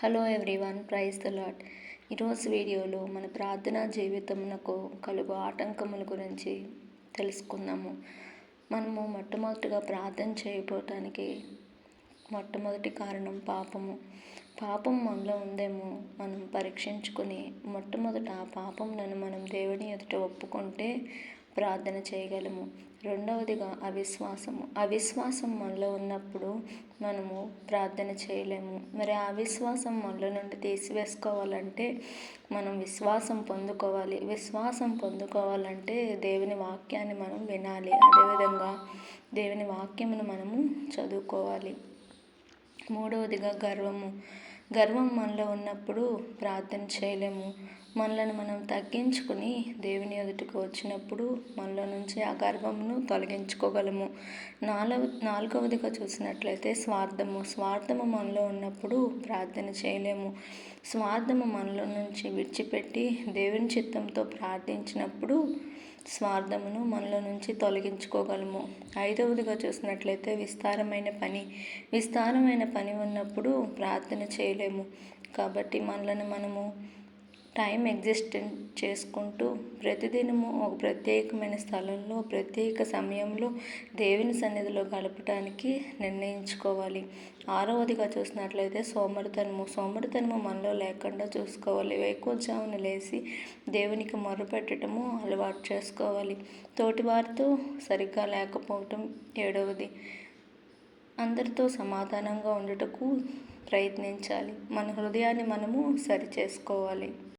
Hello everyone praise the Lord ఈరోజు వీడియోలో మన ప్రార్థనా జీవితమునకు కలుగు ఆటంకముల గురించి తెలుసుకుందాము. మనము మొట్టమొదటిగా ప్రార్థన చేయబోటానికి మొట్టమొదటి కారణం పాపము. పాపం మనలో ఉందేమో మనం పరీక్షించుకుని మొట్టమొదట ఆ పాపములను మనం దేవుని ఎదుట ఒప్పుకుంటే ప్రార్థన చేయగలము. రెండవదిగా అవిశ్వాసము. అవిశ్వాసం మనలో ఉన్నప్పుడు మనము ప్రార్థన చేయలేము. మరి ఆ అవిశ్వాసం మనలో నుండి తీసివేసుకోవాలంటే మనం విశ్వాసం పొందుకోవాలి. విశ్వాసం పొందుకోవాలంటే దేవుని వాక్యాన్ని మనం వినాలి. అదేవిధంగా దేవుని వాక్యమును మనము చదువుకోవాలి. మూడవదిగా గర్వము. గర్వం మనలో ఉన్నప్పుడు ప్రార్థన చేయలేము. మనలను మనం తగ్గించుకుని దేవుని ఎదుటికి వచ్చినప్పుడు మనలో నుంచి ఆ గర్వమును తొలగించుకోగలము. నాలుగు నాలుగవదిగా చూసినట్లయితే స్వార్థము. స్వార్థము మనలో ఉన్నప్పుడు ప్రార్థన చేయలేము. స్వార్థము మనలో నుంచి విడిచిపెట్టి దేవుని చిత్తంతో ప్రార్థించినప్పుడు స్వార్థమును మనలో నుంచి తొలగించుకోగలము. ఐదవదిగా చూసినట్లయితే విస్తారమైన పని విస్తారమైన పని ఉన్నప్పుడు ప్రార్థన చేయలేము. కాబట్టి మనలను మనము టైం ఎగ్జిస్ట్ చేసుకుంటూ ప్రతిదినము ఒక ప్రత్యేకమైన స్థలంలో ప్రత్యేక సమయంలో దేవుని సన్నిధిలో గడపడానికి నిర్ణయించుకోవాలి. ఆరవదిగా చూసినట్లయితే సోమరితనము. సోమరితనము మనలో లేకుండా చూసుకోవాలి. వేకోజామున లేచి దేవునికి మొరపెట్టడము అలవాటు చేసుకోవాలి. తోటివారితో సరిగ్గా లేకపోవటం ఏడవది. అందరితో సమాధానంగా ఉండటకు ప్రయత్నించాలి. మన హృదయాన్ని మనము సరి చేసుకోవాలి